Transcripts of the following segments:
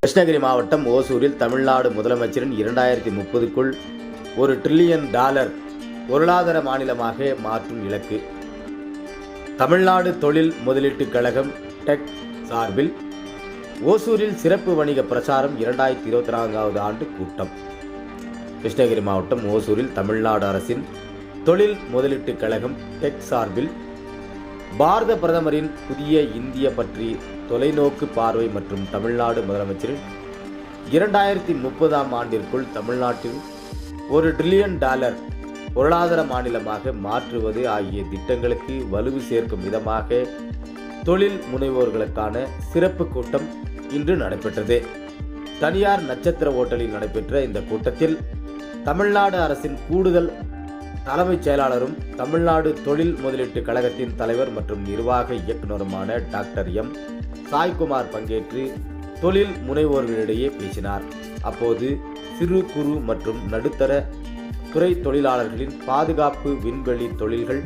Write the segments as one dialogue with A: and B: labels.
A: கிருஷ்ணகிரி மாவட்டம் ஓசூரில் தமிழ்நாடு முதலமைச்சரின் இரண்டாயிரத்தி முப்பதுக்குள் ஒரு ட்ரில்லியன் டாலர் பொருளாதார மாநிலமாக மாற்றும் இலக்கு. தமிழ்நாடு தொழில் முதலீட்டுக் கழகம் டெக் சார்பில் ஓசூரில் சிறப்பு வணிக பிரச்சாரம் இரண்டாயிரத்தி இருபத்தி நான்காவது ஆண்டு கூட்டம். கிருஷ்ணகிரி மாவட்டம் ஓசூரில் தமிழ்நாடு அரசின் தொழில் முதலீட்டுக் கழகம் டெக் சார்பில் பாரத பிரதமரின் புதிய இந்திய பற்றி தொலைநோக்கு பார்வை மற்றும் தமிழ்நாடு முதலமைச்சரின் இரண்டாயிரத்தி முப்பதாம் ஆண்டிற்குள் தமிழ்நாட்டில் ஒரு ட்ரில்லியன் டாலர் பொருளாதார மாநிலமாக மாற்றுவது ஆகிய திட்டங்களுக்கு வலுவு சேர்க்கும் விதமாக தொழில் முனைவோர்களுக்கான சிறப்பு கூட்டம் இன்று நடைபெற்றது. தனியார் நட்சத்திர ஓட்டலில் நடைபெற்ற இந்த கூட்டத்தில் தமிழ்நாடு அரசின் கூடுதல் தலைமைச் செயலாளரும் தமிழ்நாடு தொழில் முதலீட்டு கழகத்தின் தலைவர் மற்றும் நிர்வாக இயக்குநருமான டாக்டர் எம். சாய்குமார் பங்கேற்று தொழில் முனைவோர்களிடையே பேசினார். அப்போது சிறு குறு மற்றும் நடுத்தர துறை தொழிலாளர்களின் பாதுகாப்பு விண்வெளி தொழில்கள்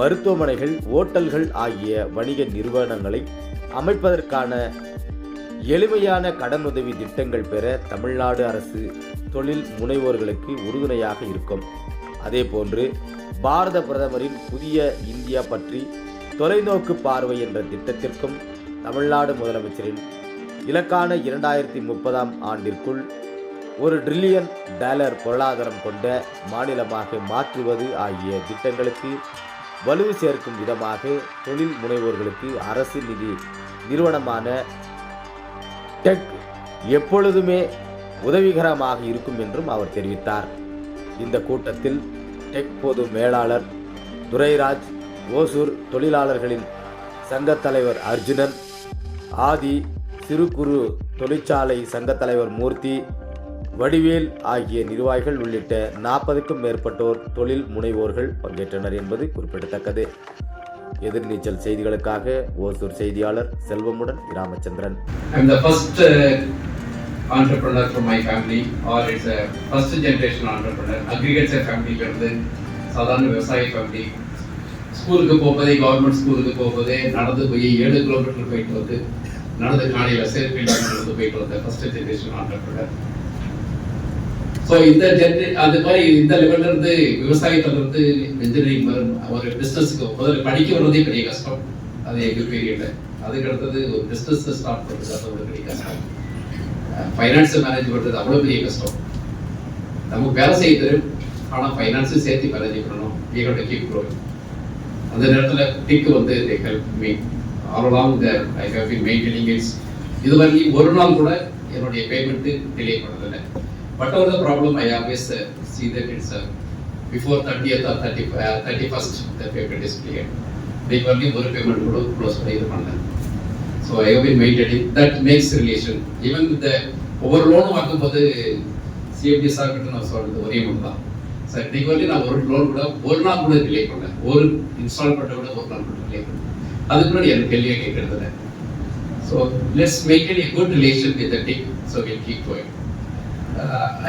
A: மருத்துவமனைகள் ஓட்டல்கள் ஆகிய வணிக நிறுவனங்களை அமைப்பதற்கான எளிமையான கடனுதவி திட்டங்கள் பெற தமிழ்நாடு அரசு தொழில் முனைவோர்களுக்கு உறுதுணையாக இருக்கும். அதேபோன்று பாரத பிரதமரின் புதிய இந்தியா பற்றி தொலைநோக்கு பார்வை என்ற திட்டத்திற்கும் தமிழ்நாடு முதலமைச்சரின் இலக்கான இரண்டாயிரத்தி முப்பதாம் ஆண்டிற்குள் ஒரு ட்ரில்லியன் டாலர் பொருளாதாரம் கொண்ட மாநிலமாக மாற்றுவது ஆகிய திட்டங்களுக்கு வலு சேர்க்கும் விதமாக தொழில் முனைவோர்களுக்கு அரசு நிதி நிறுவனமான டெக் எப்பொழுதுமே உதவிகரமாக இருக்கும் என்றும் அவர் தெரிவித்தார். இந்த கூட்டத்தில் டெக் பொது மேலாளர் துரைராஜ் ஓசூர் தொழிலாளர்களின் சங்கத் தலைவர் அர்ஜுனன் ஆதி சிறு குறு தொழிற்சாலை சங்கத் தலைவர் மூர்த்தி வடிவேல் ஆகிய நிர்வாகிகள் உள்ளிட்ட நாற்பதுக்கும் மேற்பட்டோர் தொழில் முனைவோர்கள் பங்கேற்றனர் என்பது குறிப்பிடத்தக்கது. எதிர்நீச்சல் செய்திகளுக்காக ஓசூர் செய்தியாளர் செல்வமுடன் Ramachandran
B: entrepreneur from my family or it's a first generation entrepreneur. Agriculture family இருந்து சாதாரண விவசாய ஃபேமிலி ஸ்கூலுக்கு போகும்போதே கவர்மெண்ட் ஸ்கூலுக்கு போவதே நடந்து போய் ஏழு கிலோமீட்டர் போயிட்டு வந்து நடந்து காலையில் சேர்க்கை நடந்து போயிட்டு வந்த ஃபர்ஸ்ட் ஜென்ரேஷன் entrepreneur. ஸோ இந்த ஜென்ரே அது மாதிரி இந்த லெவல்ல இருந்து விவசாயத்துல இருந்து இன்ஜினியரிங் ஒரு பிசினஸ்க்கு முதல்ல படிக்க வர்றதே பெரிய கஷ்டம் அது எங்கள் பீரியட்ல அதுக்கு அடுத்தது ஒரு பிசினஸ் ஸ்டார்ட் பண்றது அதோட பெரிய கஷ்டம் ஃபைனான்ஸை மேனேஜ் பண்ணுறது அவ்வளோ பெரிய கஷ்டம். நமக்கு வேலை செய்ய தெரியும் ஆனால் ஃபைனான்ஸும் சேர்த்து மேனேஜ் பண்ணணும் we have to அந்த நேரத்தில் டிக் வந்து they help me all along I I been been maintaining it. இது வரைக்கும் ஒரு நாள் கூட என்னுடைய பேமெண்ட்டு டிலே பண்ணதில்லை but our the problem I always see that it's before thirtieth or thirty thirty first the payment is clear இன்னைக்கு வரைக்கும் ஒரு பேமெண்ட் கூட க்ளோஸ் பண்ணி இது பண்ணேன் so I have been maintaining that max relation even இந்த ஒவ்வொரு லோனும் வாங்கும்போது சிஎம்டி சார் கிட்ட நான் சொல்றது ஒரே ஒன்று தான் சார் இன்னைக்கு வரைக்கும் நான் ஒரு லோன் கூட ஒரு நாள் கூட டிலே பண்ணேன் ஒரு இன்ஸ்டால்மெண்ட்டை கூட ஒரு நாள் கூட டிலே பண்ணேன் அதுக்கு முன்னாடி எனக்கு கேள்வியே கேட்கறது இல்லை so let's maintain a good relation with the TIIC so will keep going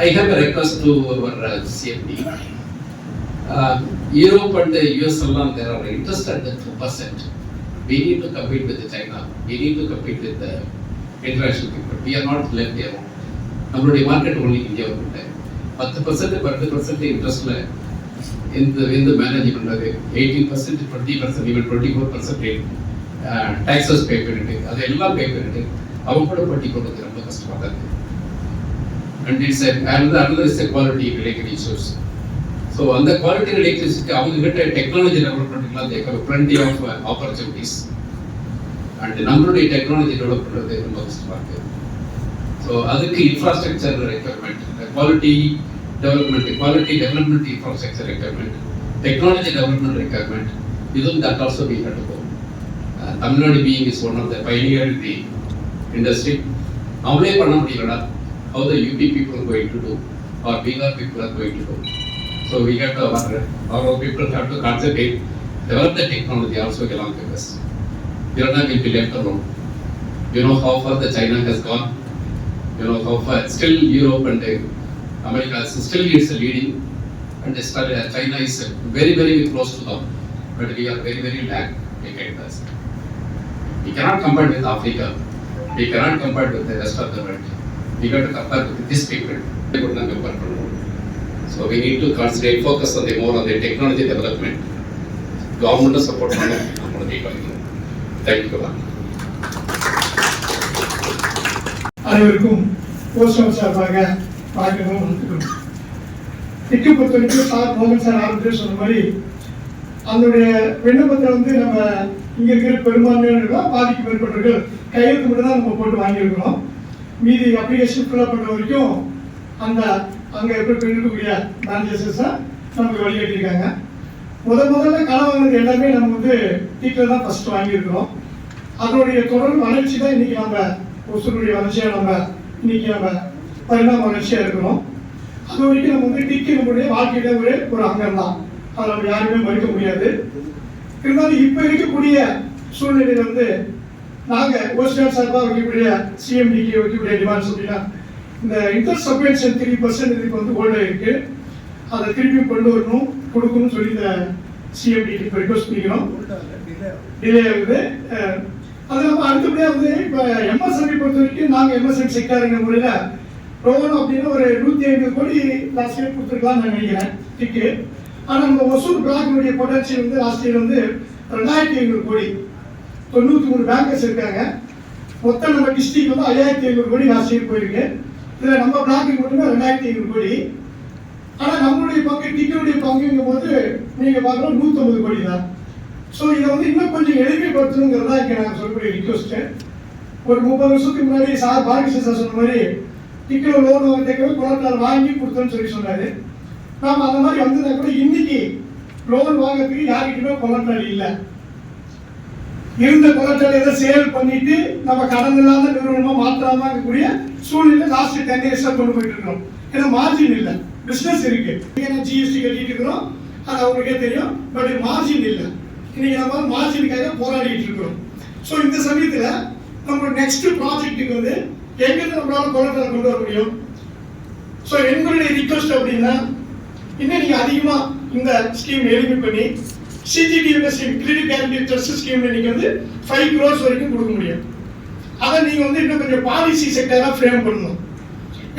B: I have request to our CMD Europe and US எல்லாம் there are interest at two percent we need to compete with China. We need to compete with the international people. We are not left there. நம்மளுடைய market only இந்தியாவுக்குள்ள பத்து percent பத்து percent இன்ட்ரெஸ்ட்ல இந்த இந்த manage பண்ணுறது eighteen percent twenty percent even twenty four percent taxes pay பண்ணிட்டு அது எல்லாம் பே பண்ணிட்டு அவங்க கூட போட்டி போடுறது ரொம்ப கஷ்டமாக தான் இருக்கு and it's and another is a quality related so அந்த குவாலிட்டி ரிலேட்டட்ஸ்க்கு அவங்க கிட்ட டெக்னாலஜி டெவலப் பண்ணிக்கலாம் தேக்க பிளண்டி ஆஃப் ஆப்பர்ச்சுனிட்டிஸ் அண்ட் நம்மளுடைய டெக்னாலஜி டெவலப் பண்ணுறது ரொம்ப கஷ்டமாக ஸோ அதுக்கு infrastructure requirement quality development quality development infrastructure requirement technology development requirement இதுவும் that also be கட்டுப்போம் Tamil Nadu being is one of the pioneer the industry அவங்களே பண்ண முடியலடா. How the UP people going to do or Bihar people are going to do. So we have to, our, people have to concentrate, develop the technology also along with us. Kirana will be left alone. You know how far the China has gone. You know how far still Europe and America is still is leading and China is very, very close to them, but we are very, very lag behind us. We cannot compare with Africa. We cannot compare with the rest of the world. We got to compare with these people. Compare so we need to concentrate focus அந்த more அந்த technology development கவர்மெண்ட்டும் support development. Government support பண்ணணும் நம்மளுடைய
C: அனைவருக்கும் போஸ்டம் சார்பாக வணக்கங்களும் வந்துக்கிறோம் திக்கு பொறுத்த வரைக்கும் சார் மோகன் சார் ஆரம்பத்தில் சொன்ன மாதிரி அதனுடைய விண்ணப்பத்தை வந்து நம்ம இங்கே இருக்கிற பெரும்பான்மையானவர்கள் பாதிக்கு மேற்பட்டவர்கள் கையெழுத்து மட்டும் தான் நம்ம போட்டு வாங்கியிருக்கிறோம். மீதி அப்ளிகேஷன் ஃபில்அப் பண்ணுற வரைக்கும் அந்த அங்கே எப்படி இருக்கக்கூடிய மேனேஜர்ஸ் நமக்கு வழிகாட்டியிருக்காங்க முத முதல்ல கடன் வாங்கினது எல்லாமே நம்ம வந்து டீக்கில் தான் ஃபஸ்ட் வாங்கியிருக்கிறோம். அதனுடைய தொடர் வளர்ச்சி தான் இன்னைக்கு நம்ம ஒசூருடைய வளர்ச்சியாக நம்ம இன்னைக்கு நம்ம பரிணாம வளர்ச்சியாக இருக்கிறோம். அது வரைக்கும் நம்ம வந்து டிக்கி நம்மளுடைய வாழ்க்கையில ஒரு ஒரு அங்கம் தான் அதை நம்ம யாருமே மறுக்க முடியாது. இருந்தாலும் இப்போ இருக்கக்கூடிய சூழ்நிலையில வந்து நாங்கள் ஓஸ்டர் சார்பாக வைக்கக்கூடிய சிஎம்டிக்கு வைக்கக்கூடிய டிமாண்ட்ஸ் அப்படின்னா இந்த இன்ட்ரெஸ்ட் சப்வென்ஷன் த்ரீ பர்சன்ட் இதுக்கு வந்து ஹோல்டாக இருக்கு அதை திருப்பி கொண்டு வரணும் கொடுக்கணும்னு சொல்லி இந்த சிஎம்டி இப்போ ரிக்வஸ்ட் பண்ணிக்கிறோம். டிலே ஆகுது. அது நம்ம அடுத்தபடியாக வந்து இப்போ எம்எஸ்எம்இ பொறுத்த வரைக்கும் நாங்கள் எம்எஸ்எம் செக்டாருங்கிற முறையில் லோன் அப்படின்னு ஒரு நூற்றி ஐம்பது கோடி லாஸ்ட் இயர் கொடுத்துருக்கலாம்னு நான் நினைக்கிறேன் டிக்கு ஆனால் நம்ம ஒசூர் பிளாக்கினுடைய பொட்டன்ஷியல் வந்து லாஸ்ட் இயர் வந்து ரெண்டாயிரத்தி ஐநூறு கோடி. தொண்ணூற்றி மூணு பேங்கர்ஸ் இருக்காங்க. மொத்தம் நம்ம டிஸ்ட்ரிக்ட் வந்து ஐயாயிரத்தி ஐநூறு கோடி லாஸ்ட் இயர் போயிருக்கு. இதில் நம்ம பிளாக்கு மட்டுமே ரெண்டாயிரத்தி ஐநூறு கோடி. ஆனா நம்மளுடைய பங்கு டிக்கெட்டுடைய பங்குங்கும் போது நீங்க பார்க்கலாம் நூத்தம்பது கோடி தான் ஸோ இதை வந்து இன்னும் கொஞ்சம் எளிமைப்படுத்தணுங்கிறதா இங்க நாங்கள் சொல்லக்கூடிய ரிக்வஸ்ட் ஒரு முப்பது வருஷத்துக்கு முன்னாடி சார் பாலகிருஷ்ணன் சார் சொன்ன மாதிரி டிக்கெட் லோன் வாங்கிக்கவே குளத்தால் வாங்கி கொடுத்தோன்னு சொல்லி சொன்னாரு. நாம் அந்த மாதிரி வந்ததுனா கூட இன்னைக்கு லோன் வாங்குறதுக்கு யாருக்கிட்டுமே கொலட்டாளி இல்லை. இருந்த கொலட்டாளி ஏதோ சேல் பண்ணிட்டு நம்ம கடன் இல்லாத நிறுவனமா மாற்றாம இருக்கக்கூடிய சூழ்நிலை லாஸ்ட் டென் இயர்ஸா கொண்டு போயிட்டு இருக்கோம் ஏன்னா மார்ஜின் இல்லை. பிசினஸ் இருக்கு. ஏன்னா ஜிஎஸ்டி கட்டிட்டு இருக்கிறோம். அது அவங்களுக்கே தெரியும். பட் மார்ஜின் இல்லை. இன்னைக்கு நம்ம மார்ஜினுக்காக போராடிட்டு இருக்கிறோம். ஸோ இந்த சமயத்துல நம்ம நெக்ஸ்ட் ப்ராஜெக்ட்டுக்கு வந்து எங்கிருந்து நம்மளால கொலட்டாளி கொண்டு வர முடியும்? ஸோ எங்களுடைய ரிக்வஸ்ட் அப்படின்னா இன்னும் நீங்க அதிகமா இந்த ஸ்கீம் எளிமை பண்ணி CGT scheme credit guarantee trust scheme நீங்கள் வந்து ஃபைவ் க்ரோஸ் வரைக்கும் கொடுக்க முடியும். அதை நீங்கள் வந்து இன்னும் கொஞ்சம் பாலிசி செக்டராக ஃப்ரேம் பண்ணணும்.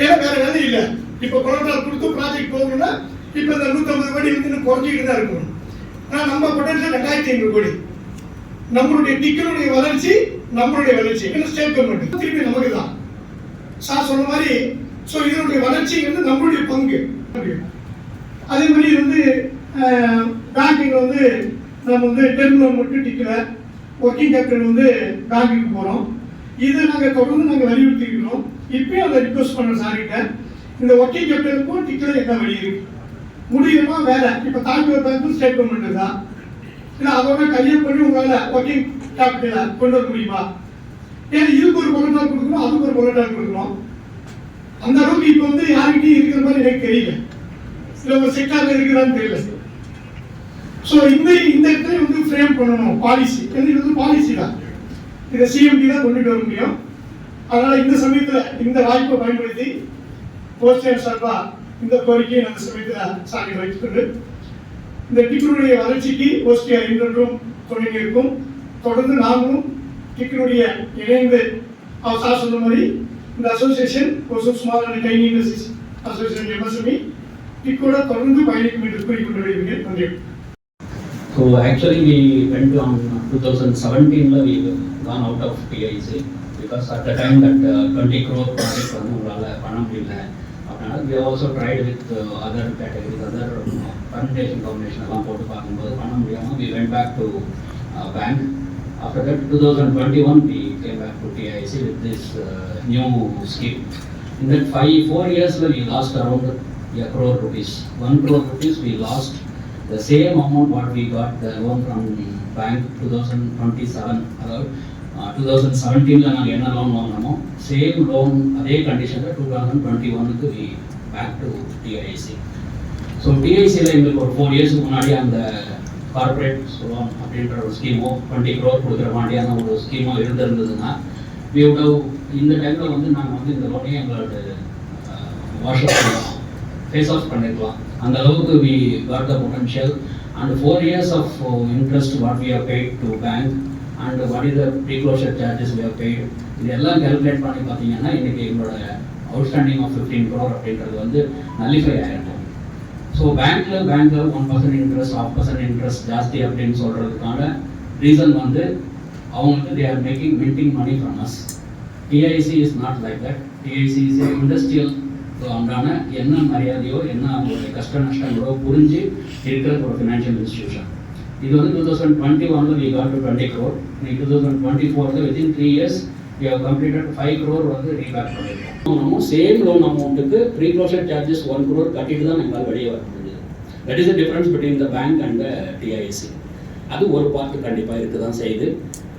C: ஏன்னா வேற வேலை இல்லை. இப்போ கொரோனா கொடுத்து ப்ராஜெக்ட் போகணும்னா இப்போ இந்த நூற்றம்பது கோடி வந்து இன்னும் குறைஞ்சிக்கிட்டு தான் இருக்கும். ஆனால் நம்ம பொட்டன்ஷியல் ரெண்டாயிரத்தி ஐநூறு கோடி. நம்மளுடைய டிக்கனுடைய வளர்ச்சி நம்மளுடைய வளர்ச்சி. என்ன ஸ்டேட் கவர்மெண்ட் திருப்பி நமக்கு தான் சார் சொன்ன மாதிரி ஸோ இதனுடைய வளர்ச்சி வந்து நம்மளுடைய பங்கு. அதே மாதிரி வந்து பேங்கிங் வந்து நம்ம வந்து டெர்ம் லோன் மட்டும் டிக்கல. ஒர்க்கிங் கேபிட்டல் வந்து பேங்கிங் போகிறோம் இதை நாங்கள் தொடர்ந்து நாங்கள் வலியுறுத்திக்கிறோம். இப்பயும் அதை ரிக்வஸ்ட் பண்ணுறோம் சார்கிட்ட. இந்த ஒர்க்கிங் கேபிட்டலுக்கும் டிக்கல என்ன வழி இருக்கு? முடியுமா வேலை? இப்போ தாழ்வு பேங்க்கும் ஸ்டேட் கவர்மெண்ட் தான். இல்லை அதோட கையெழுத்து பண்ணி உங்களால் ஒர்க்கிங் கேபிட்டலை கொண்டு வர முடியுமா? ஏன்னா இதுக்கு ஒரு கொலட்டால் கொடுக்கணும் அதுக்கு ஒரு கொலட்டால் கொடுக்கணும்? அந்த அளவுக்கு இப்போ வந்து யாருக்கிட்டையும் இருக்கிற மாதிரி எனக்கு தெரியல. இல்லை ஒரு செக்டார்ல இருக்கிறான்னு தெரியல. ஸோ இந்த இந்த இடத்துல வந்து ஃப்ரேம் பண்ணணும் பாலிசி இது வந்து பாலிசி தான் இதை சிஎம்டி தான் கொண்டுட்டு வர முடியும். அதனால் இந்த சமயத்தில் இந்த வாய்ப்பை பயன்படுத்தி போஸ்டர் சார்பாக இந்த கோரிக்கையை அந்த சமயத்தில் சாமி வைத்துக்கொண்டு இந்த டிக்கனுடைய வளர்ச்சிக்கு ஓஸ்டிஆர் இன்றும் துணை இருக்கும். தொடர்ந்து நாமும் டிக்கனுடைய இணைந்து அவர் சார் சொன்ன மாதிரி இந்த அசோசியேஷன் ஒரு ஸ்மால் அண்ட் அசோசியேஷன் எம்எஸ்எம்இ டிக்கோட தொடர்ந்து பயணிக்கும் என்று கூறிக்கொண்டு வருகிறேன் நன்றி.
D: So actually we went on 2017 la we gone out of PIC because at the time that uh, 20 crore project வந்து உங்களால பண்ண முடியல அப்படின்னா we also tried with uh, other categories other uh, permutation combination எல்லாம் போட்டு பார்க்கும்போது பண்ண முடியாம we went back to uh, bank after that 2021 we came back to TIC with this uh, new scheme in that five four years we lost around a crore rupees one crore rupees we lost the same amount what we got the loan from the bank 2027 அதாவது two thousand செவன்டீனில் நாங்கள் என்ன loan வாங்கினோமோ same loan அதே கண்டிஷனில் two thousand twenty ஒனுக்கு we back to TIIC so டிஐசியில் எங்களுக்கு ஒரு four இயர்ஸ்க்கு முன்னாடி அந்த கார்பரேட் லோன் அப்படின்ற ஒரு ஸ்கீமோ டுவெண்ட்டி க்ரோர் கொடுக்குற மாதிரியான ஒரு ஸ்கீமோ இருந்திருந்ததுன்னா வி would இந்த டைமில் வந்து நாங்கள் வந்து இந்த லோனையும் எங்களோட வாஷ் ஆஃப் ஃபேஸ் ஆஃப் பண்ணிருக்கலாம். அந்த அளவுக்கு we got the potential and four years of interest what we are paid to bank and what is the preclosure charges we are paid இதெல்லாம் கேல்குலேட் பண்ணி பார்த்தீங்கன்னா இன்றைக்கி எங்களோட அவுட்ஸ்டாண்டிங் ஆஃப் ஃபிஃப்டீன் க்ரோர் அப்படின்றது வந்து நல்லிஃபை ஆகிருக்கும் ஸோ பேங்க்கில் பேங்க்கில் one percent interest of percent interest ஜாஸ்தி அப்படின்னு சொல்கிறதுக்கான ரீசன் வந்து அவங்களுக்கு they are making minting money from us TIIC is not like that TIIC is industrial so அன்றான என்ன மரியாதையோ என்ன அவங்களுடைய கஷ்ட நஷ்டங்களோ புரிஞ்சு இருக்கிற ஒரு ஃபினான்ஷியல் இன்ஸ்டியூஷன் இது வந்து டூ தௌசண்ட் டுவெண்ட்டி ஒன்ல we got to twenty crore two thousand twenty ஃபோரில் within three years we have completed five crore வந்து ரீபேக் பண்ணியிருக்கோம் நம்ம சேம் லோன் அமௌண்ட்டுக்கு pre closure charges one crore கட்டிட்டு தான் எங்களால் வெளியே வர முடியுது. That is the difference between the bank and TIIC அது ஒரு பார்ட் கண்டிப்பாக இருக்க தான் செய்யுது.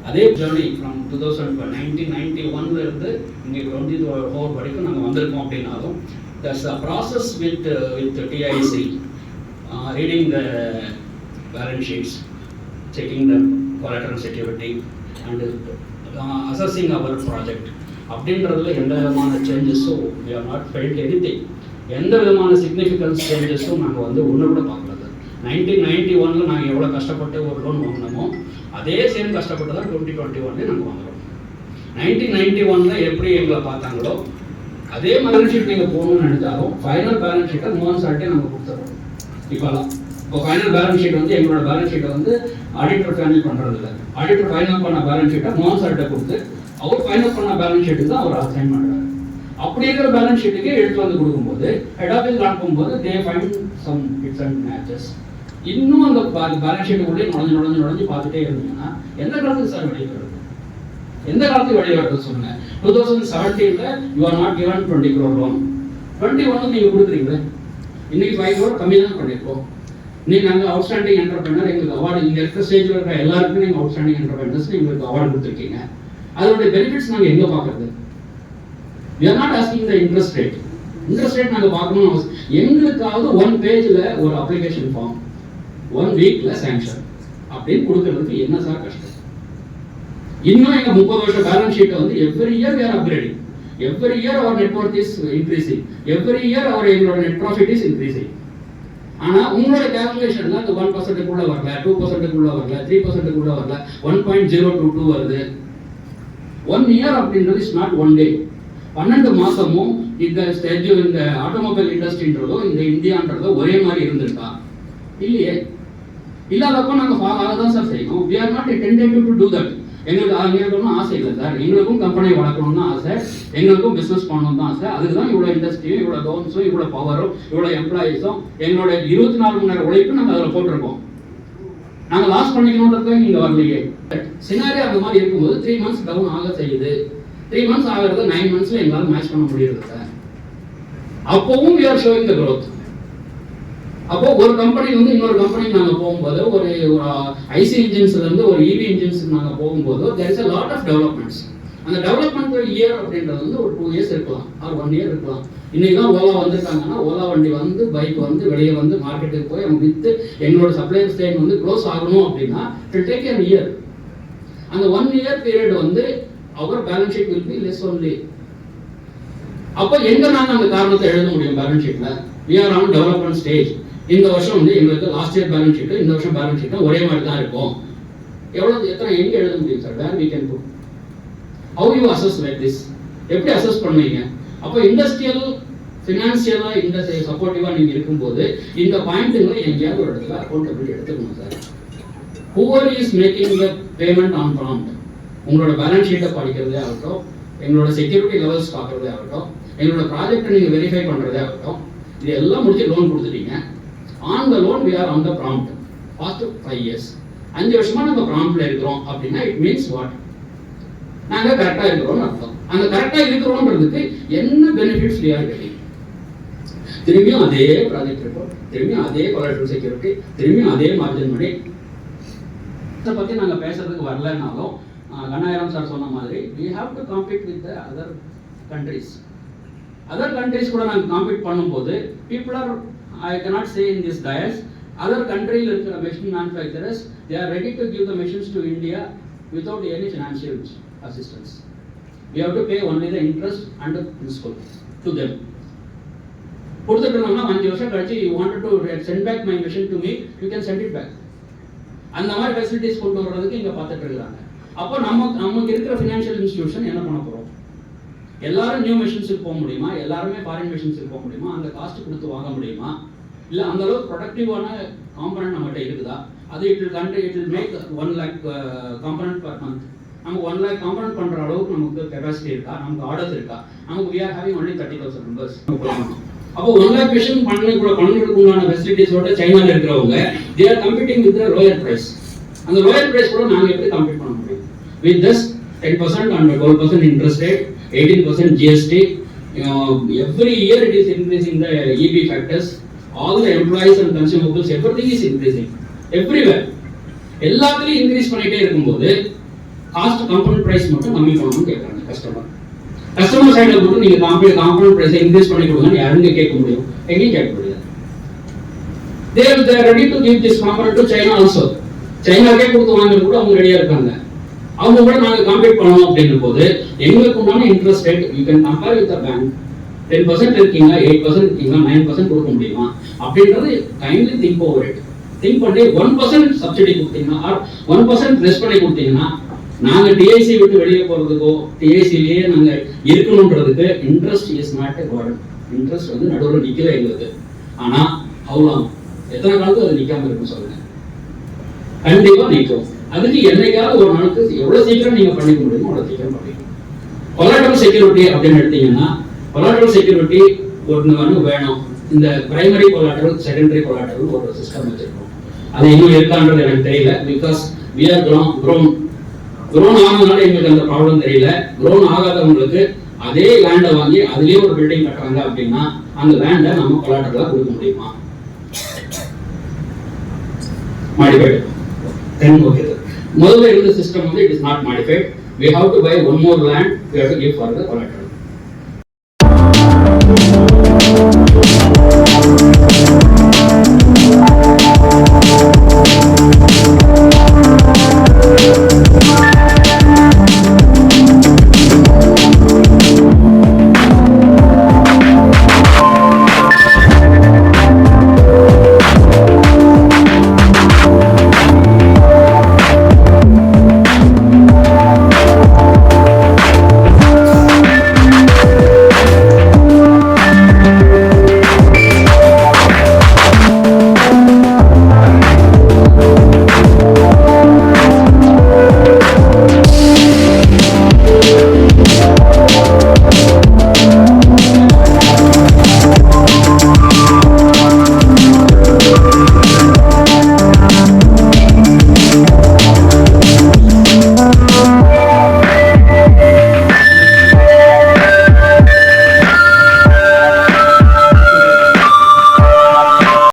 D: அதே journey from two thousand nineteen ninety ஒன்ல இருந்து இங்கே டுவெண்ட்டி ஃபோர் வரைக்கும் நாங்கள் வந்திருக்கோம் அப்படின்னாலும் that's a process with with TIIC reading the balance sheets checking the collateral security and uh, assessing project அப்படின்றதுல எந்த விதமான சேஞ்சஸும் are not not anything எந்த விதமான சிக்னிஃபிகன்ஸ் சேஞ்சஸும் நாங்கள் வந்து ஒன்று கூட பார்க்கல. நைன்டீன் நைன்டி ஒனில் நாங்கள் எவ்வளோ கஷ்டப்பட்டு ஒரு லோன் வாங்கினோமோ அதே சேம் கஷ்டப்பட்டு தான் டுவெண்ட்டி டுவெண்ட்டி ஒன்லேயே நாங்கள் வாங்குறோம் நைன்டீன் நைன்டி ஒனில் எப்படி எங்களை பார்த்தாங்களோ அதே பேலன்ஸ் ஷீட் நீங்கள் போகணும்னு நினைச்சாலும் ஃபைனல் பேலன்ஸ் ஷீட்டை மூணு சார்ட்டே நாங்கள் கொடுத்துருவோம் இப்போலாம் இப்போ ஃபைனல் பேலன்ஸ் ஷீட் வந்து எங்களோட பேலன்ஸ் ஷீட்டை வந்து ஆடிட்டர் ஃபைனல் பண்ணுறது இல்லை ஆடிட்டர் ஃபைனல் பண்ண பேலன்ஸ் ஷீட்டை மூணு சார்கிட்ட கொடுத்து அவர் ஃபைனல் பண்ண பேலன்ஸ் ஷீட்டு தான் அவர் அசைன் பண்ணுறாரு அப்படி இருக்கிற பேலன்ஸ் ஷீட்டுக்கே எடுத்து வந்து கொடுக்கும்போது ஹெட் ஆஃபீஸ் அனுப்பும்போது they fine sum it's and matches இன்னும் அந்த பேலன்ஸ் ஷீட்டுக்குள்ளே நுழைஞ்சு நுழைஞ்சு நுழைஞ்சு பார்த்துட்டே இருந்தீங்கன்னா எந்த காலத்துக்கு சார் வெளியே வருது? எந்த காலத்துக்கு வெளியே வருது சொல்லுங்க two thousand செவன்டீனில் you are not given twenty crore loan twenty one நீங்கள் கொடுக்குறீங்களே? இன்னைக்கு ஃபைவ் க்ரோர் கம்மி தான் பண்ணியிருக்கோம் நீங்கள் நாங்கள் அவுட்ஸ்டாண்டிங் என்டர்பிரினர் எங்களுக்கு அவார்டு இங்கே இருக்கிற ஸ்டேஜில் இருக்கிற எல்லாருக்குமே நீங்க அவுட்ஸ்டாண்டிங் என்டர்பிரினர்ஸ் எங்களுக்கு அவார்டு கொடுத்துருக்கீங்க. அதனுடைய பெனிஃபிட்ஸ் நாங்கள் எங்கே பார்க்குறது? We are not asking the interest rate interest rate நாங்கள் பார்க்கணும் எங்களுக்காவது ஒன் பேஜில் ஒரு அப்ளிகேஷன் ஃபார்ம் ஒன் வீக்ல சாங்ஷன் அப்படின்னு கொடுக்கறதுக்கு என்ன சார் கஷ்டம்? இன்னும் எங்க முப்பது வருஷம் பேலன்ஸ் ஷீட்டை வந்து every year were upgrading every year our network is increasing every year our எங்களோட நெட் ப்ராஃபிட் இஸ் இன்க்ரீசிங் ஆனா உங்களோட கேல்குலேஷன்ல அந்த ஒன் பர்சன்ட்டுக்குள்ள வரல டூ பர்சன்ட்டுக்குள்ள வரல த்ரீ பர்சன்ட்டுக்குள்ள வரல one point zero two two வருது. ஒன் இயர் அப்படின்றது இஸ் நாட் ஒன் டே பன்னெண்டு மாசமும் இந்த ஸ்டேஜ் இந்த ஆட்டோமொபைல் இண்டஸ்ட்ரின்றதோ இந்த இந்தியான்றதோ ஒரே மாதிரி இருந்திருக்கா? இல்லையே. இல்லாதப்போ நாங்கள் ஃபாலோ தான் சார் செய்யணும் we are not tentative to do that எங்களுக்கு எங்களுக்கு ஒன்றும் ஆசை இல்லை சார் எங்களுக்கும் கம்பெனியை வளர்க்கணும்னு ஆசை. எங்களுக்கும் பிஸ்னஸ் பண்ணணும் தான் ஆசை. அதுக்கு தான் இவ்வளோ இண்டஸ்ட்ரியும் இவ்வளோ லோன்ஸும் இவ்வளோ பவரும் இவ்வளோ எம்ப்ளாயீஸும் எங்களுடைய இருபத்தி நாலு மணி நேரம் உழைப்பு நாங்கள் அதில் போட்டிருக்கோம். நாங்கள் லாஸ் பண்ணிக்கணுன்றதுக்கு இங்கே வரலையே. சினாரி அந்த மாதிரி இருக்கும்போது த்ரீ மந்த்ஸ் டவுன் ஆக செய்யுது. த்ரீ மந்த்ஸ் ஆகிறது நைன் மந்த்ஸில் எங்களால் மேட்ச் பண்ண முடியுது சார் அப்பவும் we are showing the growth அப்போ ஒரு கம்பெனி வந்து இன்னொரு கம்பெனிக்கு நாங்க போகும்போது ஒரு ஒரு ஐசி இன்ஜின்ஸ்ல இருந்து ஒரு இவி இன்ஜின்ஸ் நாங்க போகும்போது there is a lot of developments அந்த டெவலப்மெண்ட் இயர் அப்படின்றது வந்து ஒரு டூ இயர்ஸ் இருக்கலாம் ஆர் ஒன் இயர் இருக்கலாம். இன்னைக்கு தான் ஓலா வந்திருக்காங்கன்னா ஓலா வண்டி வந்து பைக் வந்து வெளியே வந்து மார்க்கெட்டுக்கு போய் அவங்க வித்து எங்களோட சப்ளை ஸ்டேன் வந்து க்ளோஸ் ஆகணும் அப்படின்னா இட் டேக் அன் இயர் அந்த ஒன் இயர் பீரியட் வந்து our balance sheet will be less only அப்போ எங்க நாங்கள் அந்த காரணத்தை எழுத முடியும் balance ஷீட்ல we are on development stage இந்த வருஷம் வந்து எங்களுக்கு லாஸ்ட் இயர் பேலன்ஸ் ஷீட் இந்த வருஷம் பேலன்ஸ் ஷீட்டு ஒரே மாதிரி தான் இருக்கும். எவ்வளவு எத்தனை எங்க எழுத முடியும் sir where we can put how you assess like this எப்படி அசஸ் பண்ணுவீங்க? அப்போ இண்டஸ்ட்ரியல் ஃபினான்சியலாக இந்த சப்போர்ட்டிவாக நீங்கள் இருக்கும்போது இந்த பாயிண்ட்டுங்களை எங்கேயாவது ஒரு இடத்துல அக்கௌண்டபிலிட்டி எடுத்துக்கணும் sir whoever is making the payment on prompt உங்களோட பேலன்ஸ் ஷீட்டை படிக்கிறதே ஆகட்டும் எங்களோட செக்யூரிட்டி லெவல்ஸ் பார்க்குறதே ஆகட்டும் எங்களோட ப்ராஜெக்ட்டை நீங்கள் வெரிஃபை பண்ணுறதே ஆகட்டும் இது எல்லாம் முடிச்சு லோன் கொடுத்துட்டீங்க. On the loan we are on the prompt fast five years அஞ்சு வருஷமா நம்ம ப்ராம்ப்ட்ல இருக்கிறோம் அப்படின்னா இட் மீன்ஸ் வாட் நாங்க கரெக்டா இருக்கிறோம்னு அர்த்தம். அந்த கரெக்டா இருக்கிறோம்ன்றதுக்கு என்ன பெனிஃபிட்ஸ் வி ஆர் கெட்டிங் திரும்பியும் அதே ப்ராஜெக்ட் ரிப்போர்ட் திரும்பியும் அதே கொலாட்ரல் செக்யூரிட்டி திரும்பியும் அதே மார்ஜின் மணி இதை பற்றி நாங்கள் பேசுறதுக்கு வரலனாலும் கண்ணாயிரம் சார் சொன்ன மாதிரி we have to compete with other countries other countries கூட நாங்கள் காம்பீட் பண்ணும்போது people are I cannot say in this dais other கண்ட்ரியில் இருக்கிற machine manufacturers they are ready to give the machines to India without any financial assistance we have to pay only the interest and principal to them கொடுத்துட்டோம்னா கொடுத்துட்டு இருந்தோம்னா அஞ்சு வருஷம் கழிச்சு you want to send back my machine to me you can send it back அந்த மாதிரி facilities கொண்டு வர்றதுக்கு இங்கே பார்த்துட்டு இருக்காங்க. அப்போ நம்ம நமக்கு இருக்கிற ஃபினான்ஷியல் இன்ஸ்டிடியூஷன் என்ன பண்ண போகிறோம் எல்லாரும் நியூ மிஷின்ஸுக்கு போக முடியுமா? எல்லாருமே ஃபாரின் மிஷின்ஸுக்கு போக முடியுமா? அந்த காஸ்ட் கொடுத்து வாங்க முடியுமா? இல்லை அந்த அளவுக்கு ப்ரொடக்டிவான காம்பனன்ட் நம்மகிட்ட இருக்குதா? அது it will country it will make one lakh component per month நமக்கு ஒன் லேக் காம்பனன்ட் பண்ணுற அளவுக்கு நமக்கு கெப்பாசிட்டி இருக்கா? நமக்கு ஆர்டர்ஸ் இருக்கா? நமக்கு we are having only thirty thousand members அப்போ ஒன் லேக் மிஷின் பண்ண கூட பண்ணுறதுக்கு உண்டான ஃபெசிலிட்டிஸோட சைனால இருக்கிறவங்க they are computing with lower price அந்த லோயர் ப்ரைஸ் கூட நாங்கள் எப்படி கம்ப்ளீட் பண்ண முடியும்? With just ten percent and twelve percent interest rate eighteen percent GST every year it is increasing the EB factors all the employees and consumables everything is increasing everywhere எல்லாத்துலயும் increase பண்ணிட்டே இருக்கும்போது cost company price மட்டும் கம்மி பண்ணணும்னு கேட்குறாங்க customer customer சைடில் மட்டும் நீங்க காம்பனி காம்பனன்ட் பிரைஸை இன்க்ரீஸ் பண்ணி கொடுங்கன்னு யாருங்க கேட்க முடியும்? எங்கேயும் கேட்க முடியாது. They are they are ready to give this component to சைனாக்கே கொடுத்து வாங்குறது கூட அவங்க ரெடியா இருக்காங்க. அவங்க கூட நாங்க காம்பேட் பண்ணணும் அப்படின்னும் போது எங்களுக்கு உண்டான interest rate you can compare with bank ten percent இருக்கீங்க எயிட் பர்சன்ட் இருக்கீங்க நைன் பர்சன்ட் கொடுக்க முடியுமா? அப்படின்றது kindly think over it think பண்ணி ஒன் பர்சன்ட் சப்சிடி கொடுத்தீங்கன்னா ஆர் ஒன் பர்சன்ட் ப்ரெஸ் பண்ணி கொடுத்தீங்கன்னா நாங்கள் டிஐசி விட்டு வெளியே போகிறதுக்கோ டிஐசிலேயே நாங்கள் இருக்கணுன்றதுக்கு interest is not a garden interest வந்து நடுவில் நிக்கல எங்களுக்கு ஆனால் அவ்வளோ எத்தனை காலத்துக்கு அது நிற்காம இருக்கும் சொல்லுங்க. கண்டிப்பாக நிற்கும் அதுக்கு என்னைக்காவது ஒரு நாளுக்கு எவ்வளோ சீக்கிரம் நீங்கள் பண்ணிக்க முடியுமோ அவ்வளோ சீக்கிரம் பண்ணிக்கணும் கொலாட்டம் செக்யூரிட்டி அப்படின்னு எடுத்தீங்கன்னா கொலாட்ரல் செக்யூரிட்டி ஒன்று வந்து வேணும். இந்த பிரைமரி கொலாட்ரல் செகண்டரி கொலாட்ரல் ஒரு சிஸ்டம் வச்சிருக்கோம். அது இன்னும் இருக்கான்றது எனக்கு தெரியல. Because we are grown grown grown ஆனதுனால எங்களுக்கு அந்த ப்ராப்ளம் தெரியல. க்ரோன் ஆகாதவங்களுக்கு அதே லேண்டை வாங்கி அதுலயே ஒரு பில்டிங் கட்டுறாங்க அப்படின்னா அந்த லேண்டை நம்ம கொலாட்ரலாக கொடுக்க முடியுமா? மாடிஃபைடு தென் ஓகே முதல்ல இருந்த சிஸ்டம் வந்து it is not modified we have to buy one more land we have to Thank you.